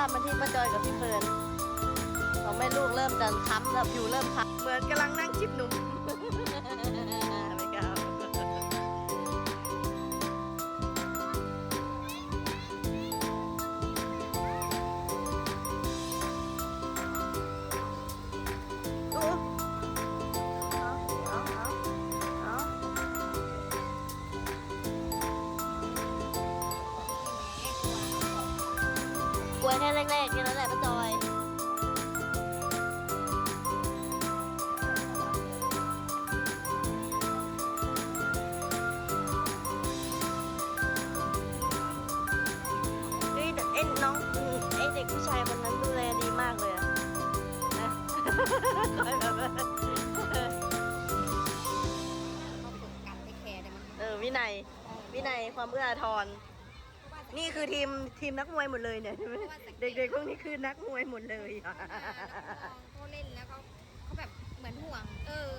าพมาที่ป้าจอยกับพี่เฟิร์นสองแม่ลูกเริ่มจะค้ำแล้วอยู่เริ่มค้ำเหมือนกำลังนั่งจิบหนุ่ม แค่แรกๆแค่นั้นแหละป้าจอยเฮ้ยแต่เอ็นน้องอืมไอเด็กผู้ชายคนนั้นดูแลดีมากเลยอะนะเขาฝึกการไปแคร์แต่มันเออวินัยวินัยความเอื้ออาทร นี่คือทีมทีมนักมวยหมดเลยเนี่ยใช่ไหมเด็กๆพวกนี้คือนักมวยหมดเลยอะเขาเล่นแล้วเขาเขาแบบเหมือนห่วง เออ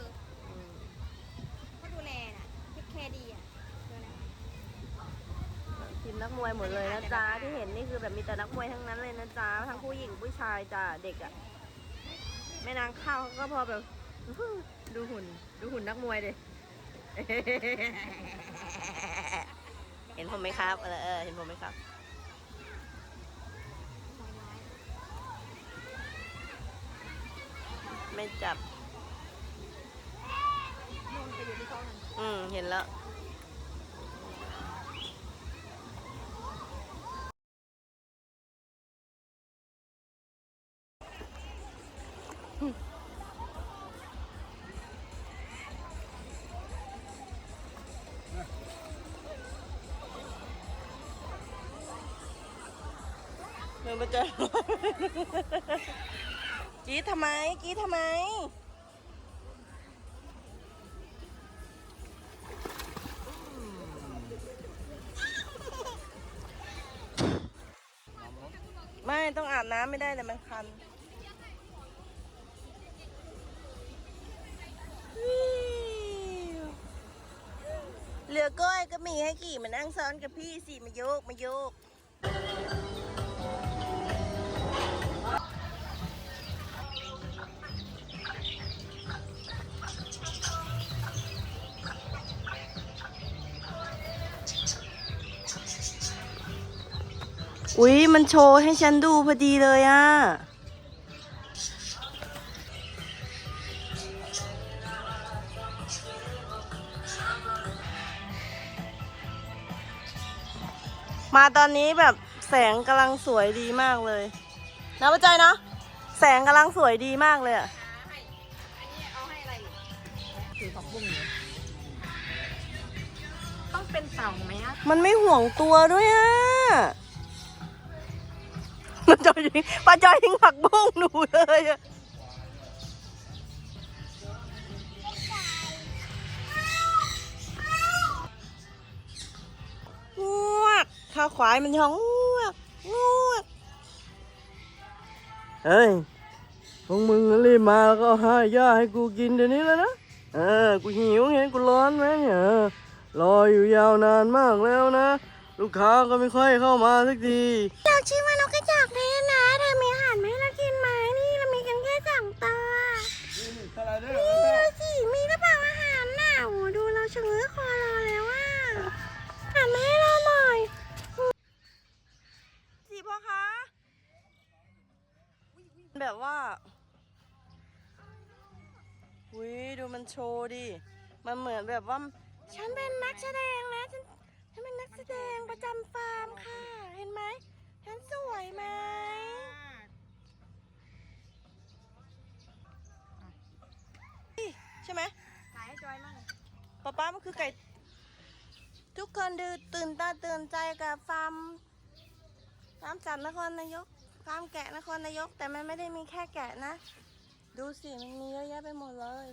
เขาดูแลน่ะเทคแคร์ดีอะดูแลทีมนักมวยหมดเลยนะจ๊ะที่เห็นนี่คือแบบมีแต่นักมวยทั้งนั้นเลยนะจ๊ะทั้งผู้หญิงผู้ชายจ้ะเด็กอะแม่นางข้าวเขาก็พอแบบดูหุ่น ดูหุ่นนักมวยดิเห็นผมไหมครับเออเออเห็นผมไหมครับน้อยน้อยไม่จับนุ่นไปอยู่ที่เขานั่นอืมเห็นแล้ว นมาเจอ กีดทำไม กีดทำไม ไม่ต้องอาบน้ำไม่ได้เลยมันคันเหลือก้อยก็มีให้ขี่มานั่งซ้อนกับพี่สิ มาโยก มาโยก อุ๊ย มันโชว์ให้ฉันดูพอดีเลยอะมาตอนนี้แบบแสงกำลังสวยดีมากเลยนะป้าใจอยเนาะแสงกำลังสวยดีมากเลยอะให้อันนี้เอาให้อะไรอยู่ถือผักบุ้งเหรอต้องเป็นเต่าไหมอะมันไม่ห่วงตัวด้วยอะ ป้าจอยยิงป้าจอยยิงผักบุ้งหนูเลยอะงวกข้าวควายมันท้องงวกงวกเฮ้ยพวกมึงรีบมาแล้วก็ให้ย่าให้กูกินเดี๋ยวนี้เลยนะ เออ กูหิวเห็นกูร้อนไหมเนี่ยเออรออยู่ยาวนานมากแล้วนะ ลูกค้าก็ไม่ค่อยเข้ามาสักทีอยากชิมมันกกระจอกเทศนะเธอมีอาหารไหมเรากินไหมนี่เรามีกันแค่สองตัวนี่ดูสิมีกระเป๋าอาหารน่ะโอ้ดูเราชะเง้อคอรอแล้วอะหันมาให้เราหน่อยสิพ่อคะแบบว่าอุ้ยดูมันโชว์ดิ มันเหมือนแบบว่า ฉันเป็นนักแสดงนะฉัน ฉันเป็นนักแสดงประจำฟาร์มค่ะ เห็นไหมฉันสวยไหมใช่ไหมขายให้จอยมั่งป๊าป๊ามันคือไก่ ทุกคนดูตื่นตาตื่นใจกับฟาร์มฟาร์มสัตว์นครนายกฟาร์มแกะนครนายก แต่มันไม่ได้มีแค่แกะนะ ดูสิมันมีเยอะแยะไปหมดเลย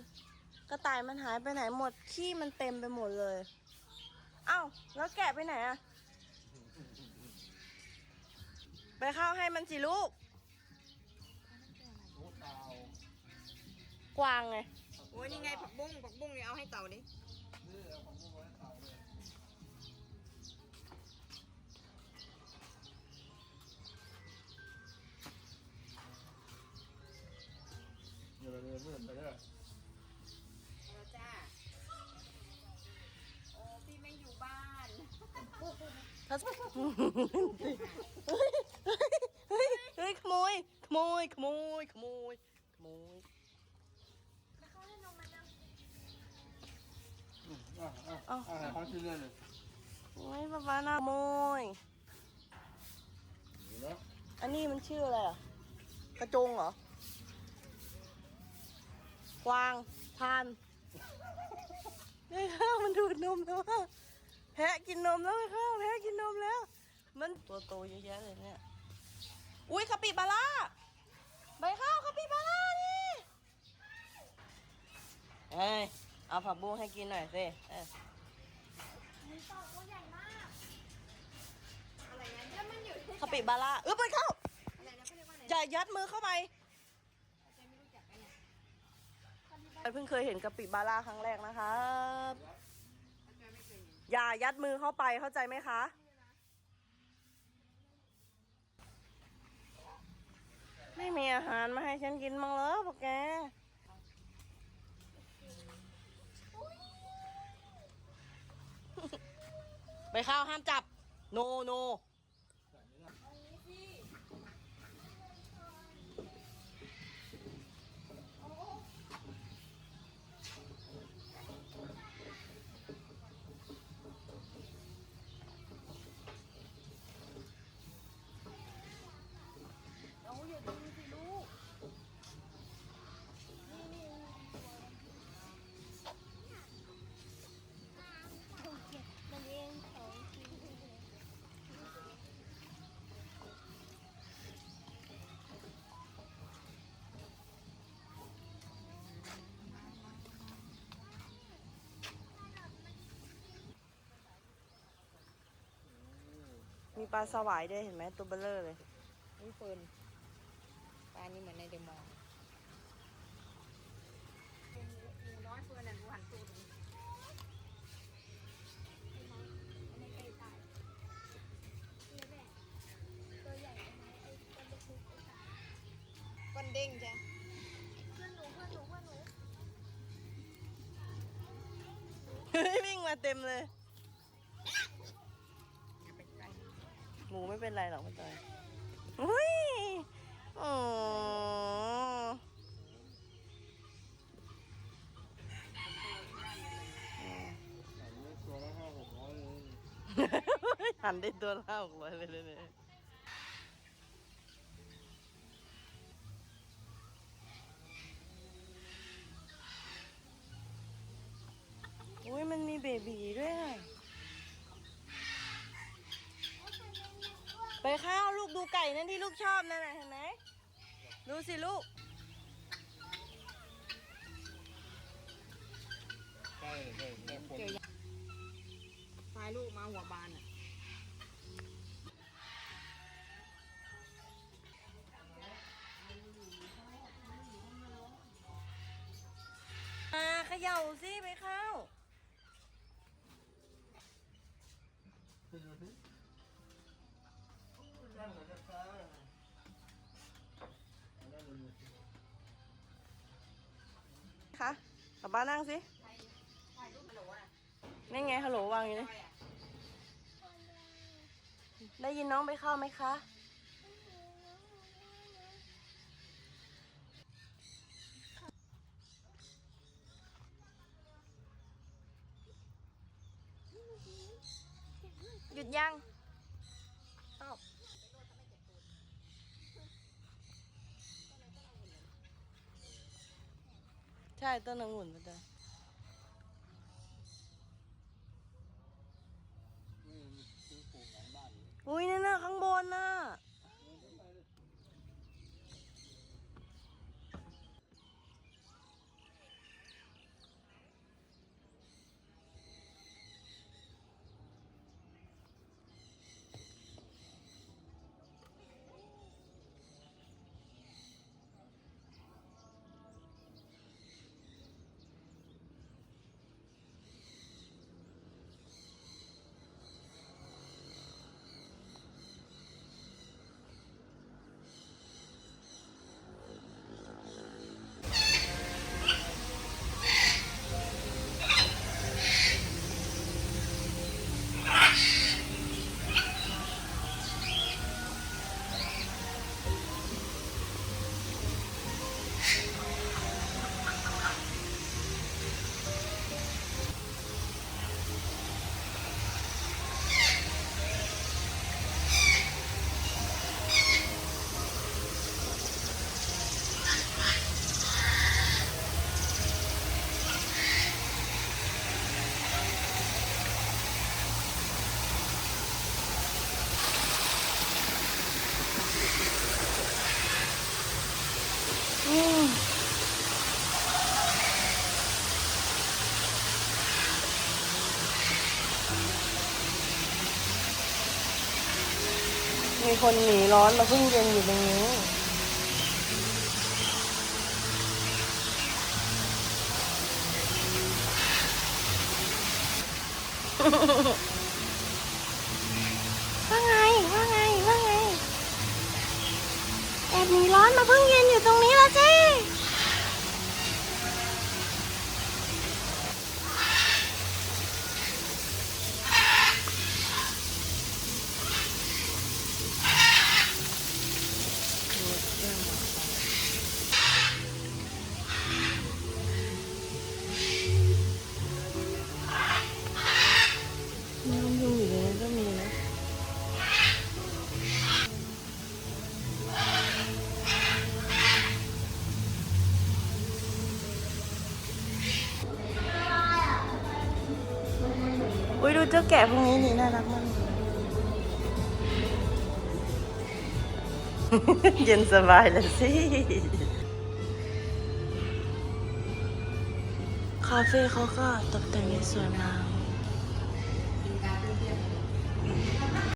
กระต่ายมันหายไปไหนหมดขี้มันเต็มไปหมดเลยเอ้าแล้วแกะไปไหนอะไปเข้าให้มันสิลูก กวางไง โอ้ยนี่ไงผักบุ้งผักบุ้งนี่เอาให้เต่าดิเดี๋ยวเราเดินมืดไปเด้อ เราจ้า โอ้พี่ไม่อยู่บ้าน ถ้า เฮ้ยเฮ้ยเฮ้ยขโมย ขโมย ขโมย ขโมย ขโมยอะอะอะอะของชิ้นเลยเลยโอ้ยป้าป้าน่าขโมยเดี๋ยวแล้วอันนี้มันชื่ออะไรอะ กระจงเหรอ กวางทานไอ้ข้าวมันดูดนมแล้วอะ แพะกินนมแล้วไอ้ข้าวแพะกินนมแล้ว มันตัวโตเยอะแยะเลยเนี่ย อุ้ยคาปิบาร่าใบข้าวคาปิบาร่านี่เอ้ยเอาผักบุ้งให้กินหน่อยสิเอออะไรนะแล้วมันอยู่ที่คาปิบาร่าเออไปเข้าอะไรนะเขาเรียกว่าอะไรอย่ายัดมือเข้าไปเจไม่รู้จักกันเนี่ยเพิ่งเคยเห็นกะปิบาร่าครั้งแรกนะครับ อย่ายัดมือเข้าไปเข้าใจไหมคะ ไม่มีอาหารมาให้ฉันกินมั้งเหรอพวกแกไปข้าวห้ามจับ โนโน มีปลาสวายด้วยเห็นไหมตัวเบลเลอร์เลยนี่เฟิร์นปลานี่เหมือนในเดอะมอลล์หมูน้อยเฟิร์นน่ะหนูหันตูดหนูไม่เคยตายนี่แม่ตัวใหญ่ไหมไอ้ตัวเล็กๆไอ้ตายก้อนเด้งจ้ะเพื่อนหนูเพื่อนหนูเพื่อนหนูเฮ้ยวิ่งมาเต็มเลย อย่าไปใกล้ หมูไม่ เป็นไรหรอกพ่อจอยอุ้ยอ๋ออันนี้ตัวละห้าหกร้อยเลยหันได้ตัวละหกร้อยไปเลยเนี่ยอุ้ยมันมีเบบีด้วย ไปข้าวลูกดูไก่นั่นที่ลูกชอบนั่นน่ะเห็นไหมดูสิลูกใช่ใช่ใช่คนเจอยังตายลูกมาหัวบานอะมาเขย่าสิไปข้า กลับบ้านนั่งสินี่ไงฮัลโหลวางอยู่นี่ได้ยินน้องไปเข้าไหมคะ หยุดยัง ใช่ต้นองุ่นมาจ้ะนี่คืลยอุ้ยนั่นนะข้างบนน่ะ มีคนหนีร้อนมาพึ่งเย็นอยู่ตรงนี้ว่าไง ว่าไง ว่าไงแอบหนีร้อนมาพึ่งเย็นอยู่ตรงนี้แล้วจ้ เจ้าแกะพวกนี้นี่น่ารักมาก เย็นสบายเลยสิ คาเฟ่เขาก็ตกแต่งได้สวยงาม